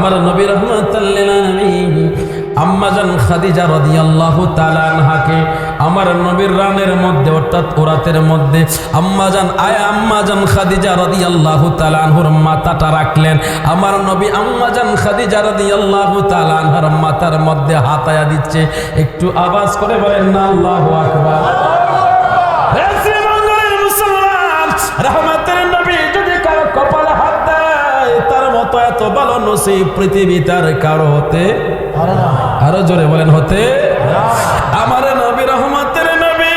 আমার নবী রহমতুল্লিল আলামিন আম্মাজান খাদিজা রাদিয়াল্লাহু তাআলা আনহাকে আমার নবীর রানের মধ্যে, অর্থাৎ ওরাতের মধ্যে আম্মাজান আয় আম্মাজান খাদিজা রাদিয়াল্লাহু তাআলা আনহুর মাথাটা রাখলেন। আমার নবী আম্মাজান খাদিজা রাদিয়াল্লাহু তাআলা আনহার মাথার মধ্যে হাতায়া দিচ্ছে। একটু আওয়াজ করে বলেন না, আল্লাহু আকবার। রহমতের নবী যদি কারও কপালে হাত দেয়, তার মতো এত ভালো নসিব পৃথিবী তার কারও হতে আরও জোরে বলেন, হতে আমার নবী রহমতের নবী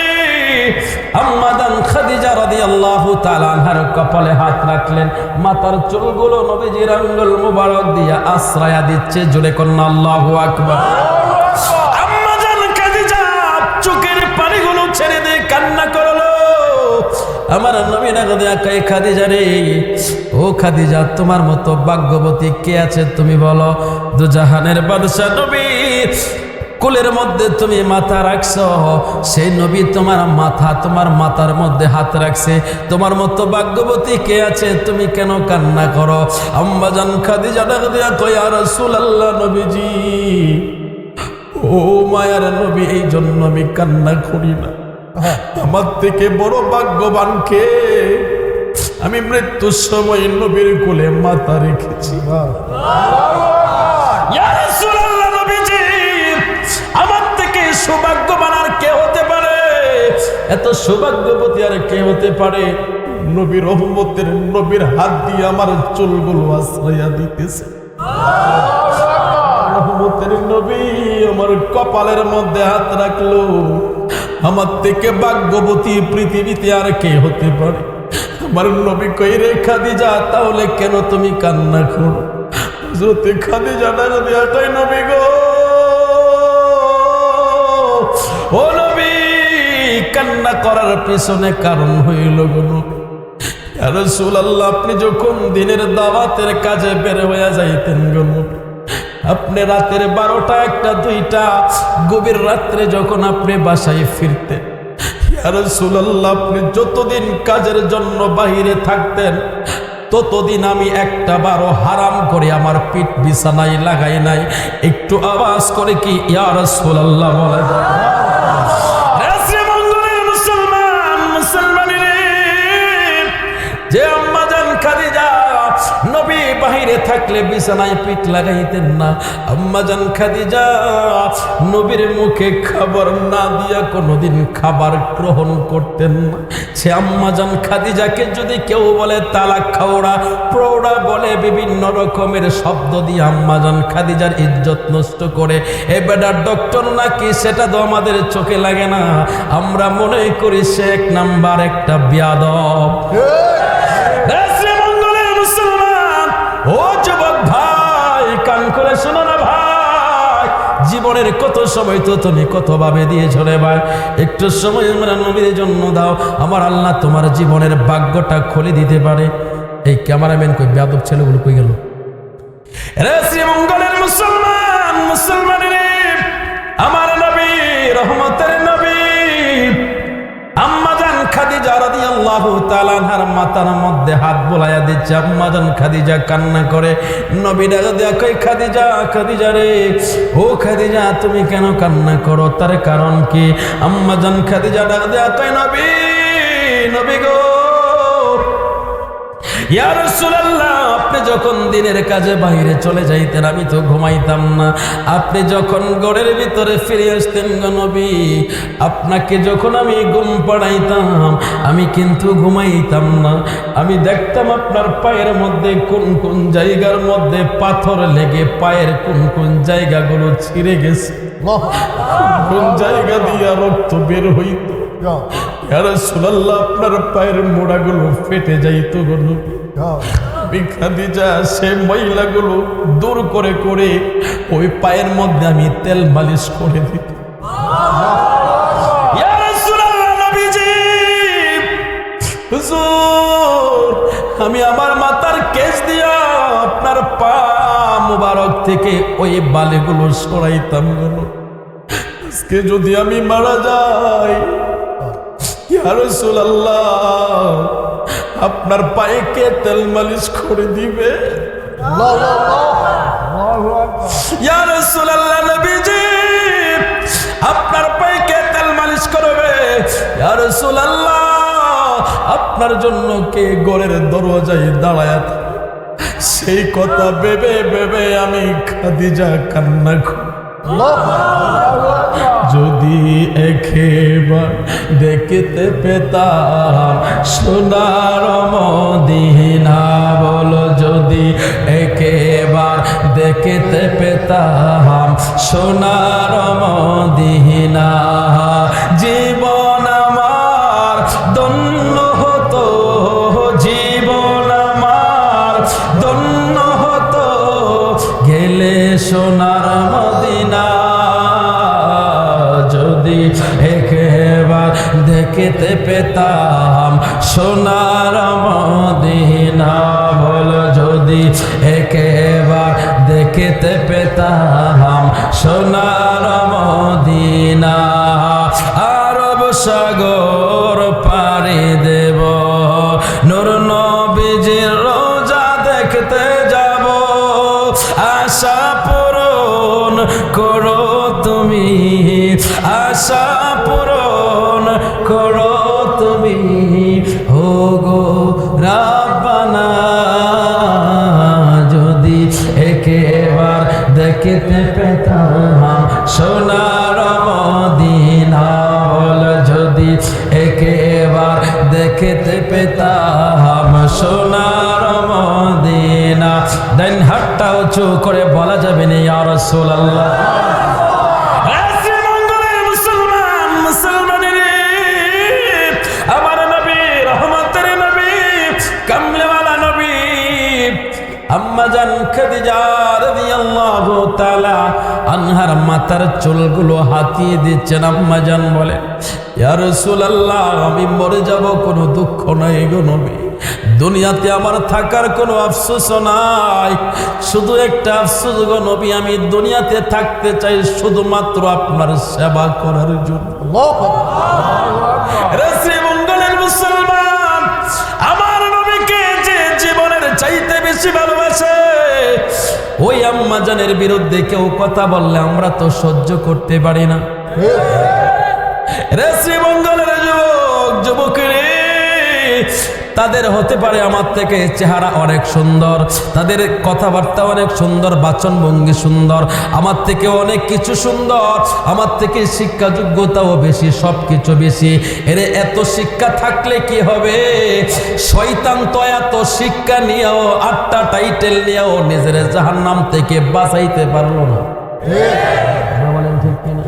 আম্মাদান খাদিজা রাদিয়াল্লাহু কপালে হাত রাখলেন। মাথার চুলগুলো নবীজির আঙ্গুল মুবারক দিয়ে আশ্রয়া দিচ্ছে। জোরে কন্যা, আল্লাহু আমার নবী দেয়া কয় খাদিজা রে। ও খাদিজা, তোমার মতো ভাগ্যবতী কে আছে তুমি বলো? দুজাহানের বাদশা নবী, কুলের মধ্যে তুমি মাথা রাখছো। সেই নবী তোমার মাথা, তোমার মাথার মধ্যে হাত রাখছে। তোমার মতো ভাগ্যবতী কে আছে তুমি কেন কান্না করো? আম্বাজান খাদিজা ডাক দেয়া কয় আর রাসূলুল্লাহ নবীজি, ও মায়ার নবী, এই জন্য আমি কান্না করি না। আমার থেকে বড় ভাগ্যবান কে? আমি মৃত্যুর সময় নবীর কোলে মাথা রেখেছি আমার থেকে সৌভাগ্যবান আর কে হতে পারে? এত সৌভাগ্যবতী আর কে হতে পারে? নবীর রহমতের নবীর হাত দিয়ে আমার চুলগুলো আশ্রয়া দিতেছে। রহমতের নবী আমার কপালের মধ্যে হাত রাখল। আমার থেকে ভাগ্যবতী পৃথিবীতে আর কে হতে পারে? আমার নবী কই রে খাদিজা, তাহলে কেন তুমি কান্না করো? হযরতে খাদিজা না যদি আটাই নবী গো। ও নবী, কান্না করার পেছনে কারণ হইল গো নবী। ইয়া রাসূলুল্লাহ, আপনি যখন দিনের দাওয়াতের কাজে বের হয়ে যাইতেন গো নবী আপনি রাতের বারোটা, একটা, দুইটা, গভীর রাত্রে যখন আপনি বাসায় ফিরতেন, ইয়া আপনি যতদিন কাজের জন্য বাহিরে থাকতেন, ততদিন আমি একটা বারো হারাম করে আমার পিঠ বিছানায় লাগাই নাই। একটু আওয়াজ করে কি, ইয়া রাসূলুল্লাহ বলে বাহিরে থাকলে বিছানায় পিঠ লাগাইতেন না। আম্মাজান খাদিজা, নবীর মুখে খাবার না দিয়া কোনোদিন খাবার গ্রহণ করতেন না। সে আম্মাজান খাদিজাকে যদি কেউ বলে তালাক খাওড়া, প্রৌঢ়া বলে বিভিন্ন রকমের শব্দ দিয়ে আম্মাজান খাদিজার ইজ্জত নষ্ট করে, এ বেটার ডক্টর নাকি? সেটা তো আমাদের চোখে লাগে না। আমরা মনে করি সে এক নাম্বার একটা বিয়াদব। জীবনের কত সময় তো তুমি কত ভাবে দিয়েছ রে ভাই? একটু সময় আমরা নবীর জন্য দাও। আমার আল্লাহ তোমার জীবনের ভাগ্যটা খুলে দিতে পারে। এই ক্যামেরাম্যান কই? বেয়াদব ছেলেগুলো কই গেল? শ্রীমঙ্গলের মুসলমান, মুসলমানের, আমার নবী রহমতের মধ্যে হাত দিচ্ছে আম্মাজান খাদিজা কান্না করে। খাদিজা খাদিজা রে খাদিজা, তুমি কেন কান্না করো? তার কারণ কি? আম্মাজান খাদিজা ডাক দেয়া কই নবী নবী গো আপনি যখন দিনের কাজে বাইরে চলে যাইতেন আমি তো ঘুমাইতাম না। আপনি যখন গড়ের ভিতরে ফিরে আসতেন নবী আপনাকে যখন আমি ঘুম পাড়াইতাম আমি কিন্তু ঘুমাইতাম না। আমি দেখতাম আপনার পায়ের মধ্যে কোন কোন জায়গার মধ্যে পাথর লেগে পায়ের কোন কোন জায়গাগুলো ছিঁড়ে গেছে। কোন জায়গা দিয়া রক্ত বের হইত। আপনার পায়ের মোড়াগুলো ফেটে যাইতো গো খাদিজা সে মহিলাগুলো দূর করে করে ওই পায়ের মধ্যে আমি তেল মালিশ করে দিত আমি আমার মাথার কেস দিয়া আপনার পা মুবারক থেকে ওই বালিগুলো সরাইতাম গেল আজকে যদি আমি মারা যাই ইয়া রাসূলুল্লাহ আপনার পায়ে কে তেল মালিশ করে দিবে? আপনার পায়ে কে তেল মালিশ করবে? আপনার জন্য কে ঘরের দরজায় দাঁড়ায় সেই কথা ভেবে ভেবে আমি খাদিজা কান্না করি। যদি একেবার দেখতে পেতাম সোনার মদিনা বল যদি একেবার দেখতে পেতাম সোনার মদিনা। দেখতে পেতাম সোনার মদিনা, আরব সাগর পাড়ি দেব। নুর নবীজির রোজা দেখতে যাব। আশা পূরণ করো তুমি, আশা দেখতে পেতাম সোনার মদিনা। দেন হাতটা উঁচু করে বলা যাবে না, ইয়া রাসূলুল্লাহ। আম্মা জান খাদিজা রাদিয়াল্লাহু তাআলা আনহার মাথার চুলগুলো হাতিয়ে দিচ্ছেন আম্মা জান বলে, ইয়া রাসূলুল্লাহ, আমি মরে যাব, কোনো দুঃখ নাই গো দুনিয়াতে আমার থাকার কোনো আফসোস নাই। শুধু একটা আফসোস গো নবী, আমি দুনিয়াতে থাকতে চাই শুধুমাত্র আপনার সেবা করার জন্য। রে শ্রীমঙ্গলের মুসলমান, আমার নবীকে যে জীবনের চাইতে বেশি ভালোবাসে ওই আম্মাজানের বিরুদ্ধে কেউ কথা বললে আমরা তো সহ্য করতে পারি না। রে শ্রীমঙ্গলের যুবক যুবক রে তাদের হতে পারে আমার থেকে চেহারা অনেক সুন্দর তাদের কথাবার্তা অনেক সুন্দর বাচন ভঙ্গি সুন্দর আমার থেকে অনেক কিছু সুন্দর আমার থেকে শিক্ষা যোগ্যতাও বেশি সব কিছু বেশি। এর এত শিক্ষা থাকলে কি হবে? শয়তান তো এত শিক্ষা নিয়েও আটটা টাইটেল নিয়েও নিজের জাহান্নাম থেকে বাঁচাইতে পারল না। বলেন ঠিক কিনা?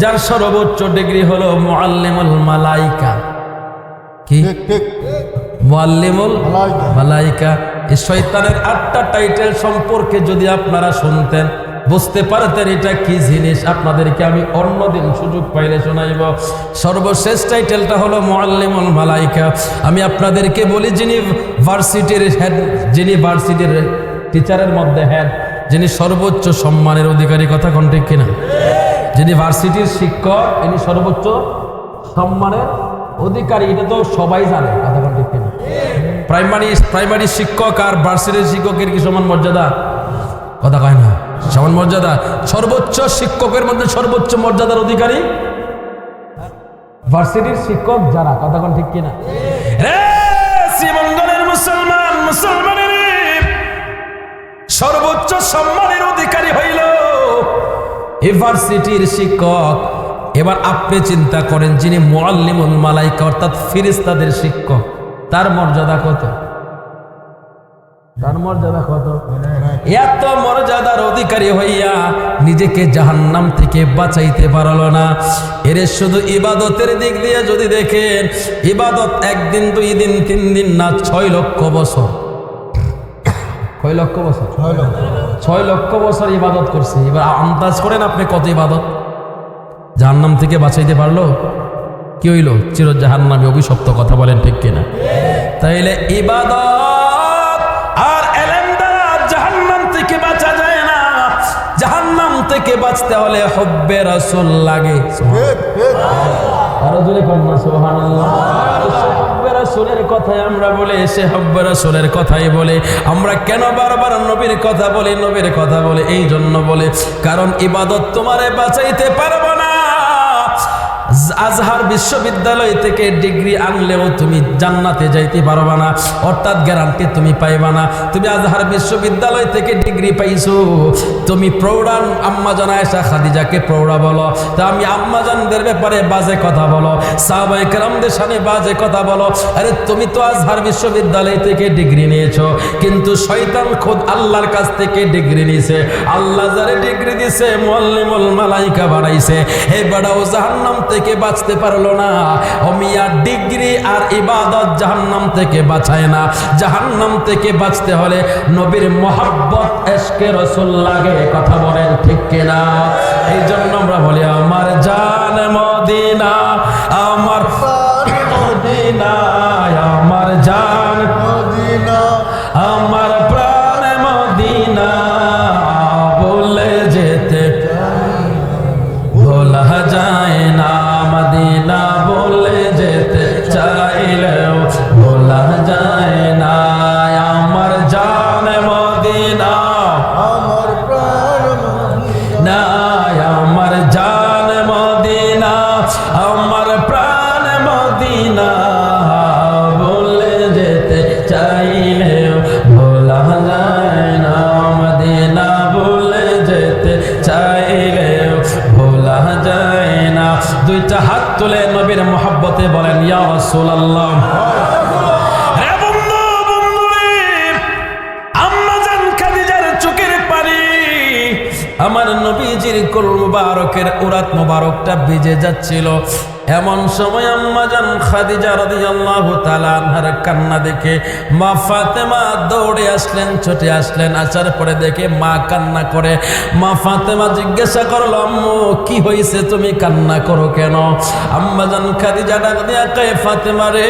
যার সর্বোচ্চ ডিগ্রি হলো মুআল্লিমুল মালাইকা। কি? ঠিক মালাইকা। এই শয়তানের আটটা টাইটেল সম্পর্কে যদি আপনারা শুনতেন বুঝতে পারতেন এটা কি জিনিস। আপনাদেরকে আমি অন্যদিন সুযোগ পাইলে শোনাইব। সর্বশেষ টাইটেলটা হলো মুআল্লিমুল মালাইকা। আমি আপনাদেরকে বলি যিনি ভার্সিটির হেড যিনি ভার্সিটির টিচারের মধ্যে হেড যিনি সর্বোচ্চ সম্মানের অধিকারী কথা কোন ঠিক কিনা? যিনি ভার্সিটির শিক্ষক, ইনি সর্বোচ্চ সম্মানের অধিকারী, এটা তো সবাই জানে প্রাইমারি প্রাইমারি শিক্ষক আর ভার্সিটির শিক্ষকের কি সমান মর্যাদা? কথা কয় না। সমান মর্যাদা? সর্বোচ্চ শিক্ষকের মধ্যে সর্বোচ্চ মর্যাদার অধিকারী? ভার্সিটির শিক্ষক যারা, কথা কোন ঠিক কিনা? রে, শ্রীমঙ্গলের মুসলমান মুসলমানের সর্বোচ্চ সম্মানের অধিকারী হইল ইউনিভার্সিটির শিক্ষক। এবার আপনি চিন্তা করেন, যিনি মোয়াল্লিমুল মালাইকা, অর্থাৎ ফিরিস্তাদের শিক্ষক, তার মর্যাদা কত? তার মর্যাদা কত? মর্যাদার অধিকারী হইয়া নিজেকে জাহান্নাম থেকে বাঁচাইতে পারল না। এর শুধু ইবাদতের দিক দিয়ে যদি দেখেন, ইবাদত একদিন, দুই দিন, তিন দিন না, ছয় লক্ষ বছর। লক্ষ বছর? ছয় লক্ষ। ছয় লক্ষ বছর ইবাদত করছে। এবার আন্দাজ করেন আপনি কত ইবাদত? জাহান্নাম থেকে বাঁচাইতে পারল? কি হইল? চির জাহান্নামে অভিশপ্ত কথা বলেন ঠিক কিনা? তাইলে ইবাদত আর এলেম দ্বারা জাহান্নাম থেকে বাঁচা যায় না। জাহান্নাম থেকে বাঁচতে হলে হব্বে রাসূল লাগে। আরও জোরে কন্যা হব্বে রাসূলের কথা কথাই আমরা বলে সে হব্বে রাসুলের কথাই বলে। আমরা কেন বারবার নবীর কথা বলি, নবীর কথা বলে এই জন্য বলে, কারণ ইবাদত তোমারে বাঁচাইতে পারব আজহার বিশ্ববিদ্যালয় থেকে ডিগ্রি আনলেও তুমি জান্নাতে যাইতে পারবা না। অর্থাৎ গ্যারান্টি তুমি পাইবা না। তুমি আজহার বিশ্ববিদ্যালয় থেকে ডিগ্রি পাইছো। তুমি প্রৌঢ়ান আম্মাজান আয়েশা খাদিজাকে প্রৌঢ়া বলো। তা আমি আম্মাজানদের ব্যাপারে বাজে কথা বলো। সাহাবাই কেরামদের সামনে বাজে কথা বলো। আরে তুমি তো আজহার বিশ্ববিদ্যালয় থেকে ডিগ্রি নিয়েছো। কিন্তু শয়তান খোদ আল্লাহর কাছ থেকে ডিগ্রি নিয়েছে আল্লাহ যারে ডিগ্রি দিছে মোয়াল্লিমুল মালাইকা বানাইছে। এই বেড়াও জাহান্নাম থেকে বাঁচতে পারল না। অমিয়া ডিগ্রি আর ইবাদত জাহান্নাম থেকে বাঁচায় না। জাহান্নাম থেকে বাঁচতে হলে নবীর মোহাব্বত এসকে রসুল লাগে, কথা বলেন ঠিক কিনা? এই জন্য আমরা বলি, আমার জান মদিনা দুইটা হাত তুলে নবীর মোহাব্বতে বলেন আমার নবীজির কোল মুবারকের উরাত মুবারকটা ভিজে যাচ্ছিল। এমন সময় আম্মাজান খাদিজা রাদিয়াল্লাহু তাআলা আনহার কান্না দেখে, মা ফাতেমা দৌড়ে আসলেন, ছুটে আসলেন, আসার পরে দেখে মা কান্না করে। মা ফাতেমা জিজ্ঞাসা করল, আম্মু, কি হয়েছে তুমি কান্না করো কেন? আম্মাজান খাদিজা ডাক দিয়া কয় ফাতেমা রে?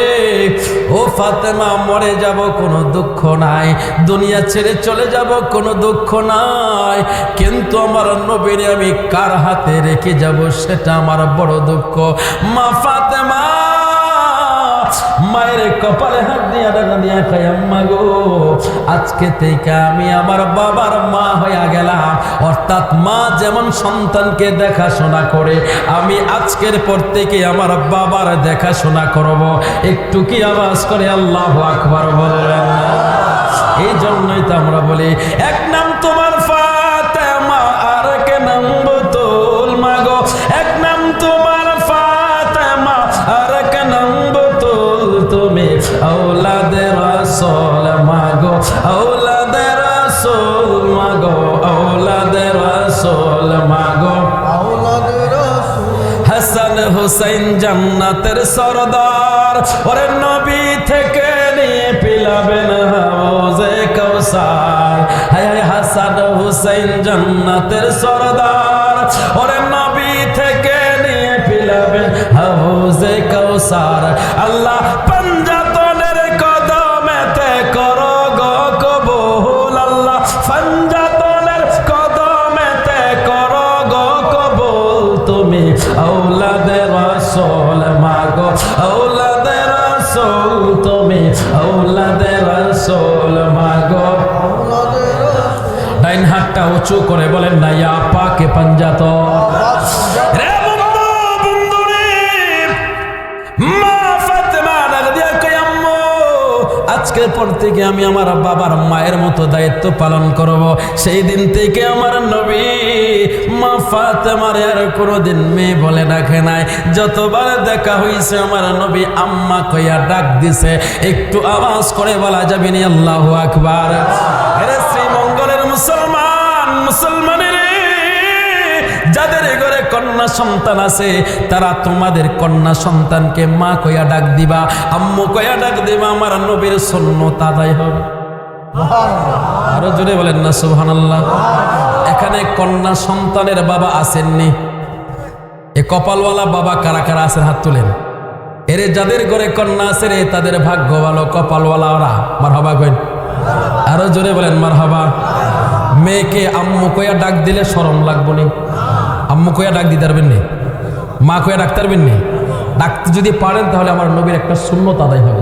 ও ফাতেমা, মরে যাব, কোনো দুঃখ নাই। দুনিয়া ছেড়ে চলে যাব, কোনো দুঃখ নাই। কিন্তু আমার নবীরে আমি কার হাতে রেখে যাব, সেটা আমার বড় দুঃখ। মা ফাতেমা, মায়ের কপালে হাত দিয়া দিয়া খাই আম্মা গো, আজকে থেকে আমি আমার বাবার মা হইয়া গেলাম। অর্থাৎ মা যেমন সন্তানকে দেখাশোনা করে, আমি আজকের পর থেকে আমার বাবার দেখাশোনা করব। একটু কি আওয়াজ করে আল্লাহ আকবার বললেন এই জন্যই তো আমরা বলি, এক নাম হুসাইন জান্নাতের সরদার। ওরে নবী থেকে নিয়ে পিলাবেন কৌসার হায় হাসান হুসাইন জান্নাতের সরদার। ওরে নবী থেকে নিয়ে পিলাবেন হাউজে কৌসার আল্লাহ উঁচু করে বলেন না ইয়া পাকে পাঞ্জাত। আজকের পর থেকে আমি আমার বাবার মায়ের মতো দায়িত্ব পালন করব। সেই দিন থেকে আমার নবী মা ফাতেমার আর কোনোদিন মেয়ে বলে ডাকে নাই। যতবার দেখা হয়েছে আমার নবী আম্মা কইয়া ডাক দিছে, একটু আওয়াজ করে বলা যাবে নি, আল্লাহ আকবার। শ্রীমঙ্গলের মুসলমান মুসলমানের, যাদের ঘরে কন্যা সন্তান আছে, তারা তোমাদের কন্যা সন্তানকে মা কয়া ডাক দিবা, আম্মু কয়া ডাক দিবা, আমার নবীর সন্ন তাদাই হবে। আরও জোরে বলেন না, সুবহানাল্লাহ। এখানে কন্যা সন্তানের বাবা আসেননি। এ কপালওয়ালা বাবা কারা কারা আছেন হাত তুলেন। এরে যাদের ঘরে কন্যা আছে রে, তাদের ভাগ্য ভালো কপালওয়ালা ওরা মার হবা আরও জোরে বলেন মার হবা মেয়েকে আম্মু কয়া ডাক দিলে সরম লাগবো নি। আম্মু কয়া ডাক দিতে পারবেন নি? মা কয়া ডাকতে পারবেন নি? ডাকতে যদি পারেন তাহলে আমার নবীর একটা শূন্যত আদায় হবে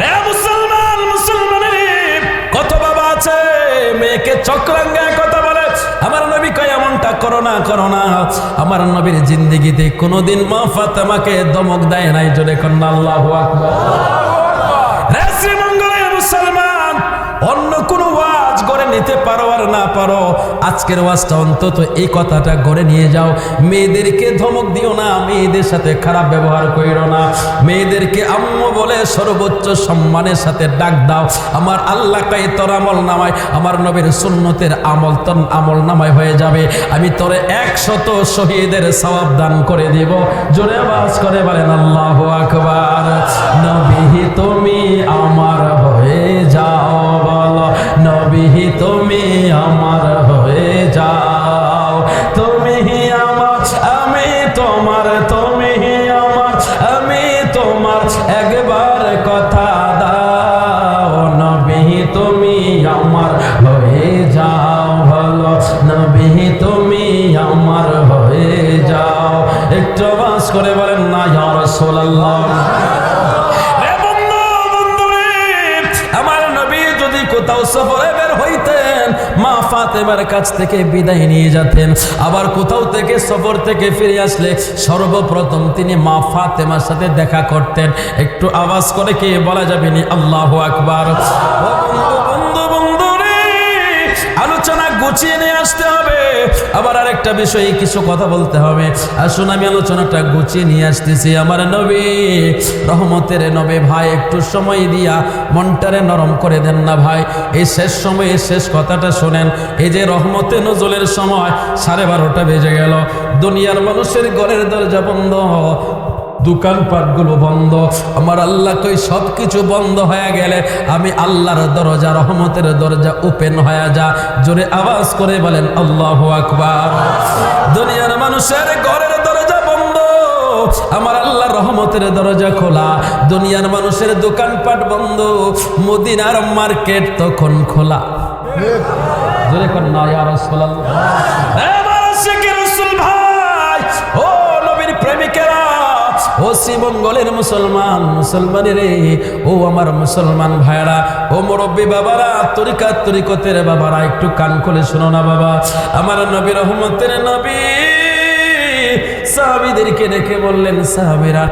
রে মুসলমান মুসলমানের কত বাবা আছে, মেয়েকে চক্রাঙ্গায় কথা বলে, আমার নবী কয়, এমনটা করো না করো না। আমার নবীর জিন্দিগিতে কোনোদিন মা ফাতেমাকে দমক দেয় নাই, জোরে কন্যা, আল্লাহু শ্রীমঙ্গলের মুসলমান, অন্য কোন গড়ে নিতে পারো আর না পারো, আজকের ওয়াজটা অন্তত এই কথাটা গড়ে নিয়ে যাও। মেয়েদেরকে ধমক দিও না, মেয়েদের সাথে খারাপ ব্যবহার করিও না। মেয়েদেরকে আম্মু বলে সর্বোচ্চ সম্মানের সাথে ডাক দাও। আমার আল্লাহ কাই তোর আমল নামায়, আমার নবীর সুন্নতের আমল তন আমল নামায় হয়ে যাবে। আমি তোরে একশত শহীদের সওয়াব দান করে দিব। জোরে আওয়াজ করে বলেন, আল্লাহু আকবার। নবী তুমি আমার হয়ে যাও, বলো। নবী তুমি আমার হয়ে যাও। তুমি আমার, আমি তোমার, তুমি আমার, আমি তোমার একবার কথা দাও। নবী, তুমি আমার হয়ে যাও। বলো নবী, তুমি আমার হয়ে যাও। একটু বাস করে বলেন না, ইয়া রাসূলুল্লাহ। কোথাও সফরে বের হইতেন। মা ফাতেমার কাছ থেকে বিদায় নিয়ে যেতেন। আবার কোথাও থেকে সফর থেকে ফিরে আসলে সর্বপ্রথম তিনি মা ফাতেমার সাথে দেখা করতেন। একটু আওয়াজ করে কে বলা যাবে নি? আল্লাহ আকবার। গুছিয়ে নিয়ে আসতে হবে। আবার আরেকটা বিষয়ে কিছু কথা বলতে হবে। আসুন, আমি আলোচনাটা গুছিয়ে নিয়ে আসতেছি। আমার নবী, রহমতের নবে ভাই, একটু সময় দিয়া মনটারে নরম করে দেন না ভাই। এই শেষ সময়ে শেষ কথাটা শোনেন। এই যে রহমতে নজলের সময় সাড়ে বারোটা বেজে গেল। দুনিয়ার মানুষের ঘরের দরজা বন্ধ। দোকানপাটগুলো বন্ধ। আমার আল্লাহ কই সব কিছু বন্ধ হয়ে গেলে আমি আল্লাহর দরজা রহমতের দরজা ওপেন হয়ে যা। জোরে আওয়াজ করে বলেন আল্লাহ আকবার। দুনিয়ার মানুষের ঘরের দরজা বন্ধ। আমার আল্লাহ রহমতের দরজা খোলা। দুনিয়ার মানুষের দোকানপাট বন্ধ। মদিনার মার্কেট তখন খোলা। জোরে ইয়া রাসূলুল্লাহ। ও শ্রীমঙ্গলের মুসলমান, মুসলমানের, ও আমার মুসলমান ভাইরা ও মুরব্বী বাবারা, তরিকা তরিকতের বাবারা, একটু কান খুলে শোনো না বাবা। আমার নবী রহমতের নবী সাহাবিদেরকে দেখে বললেন, সাহাবিরা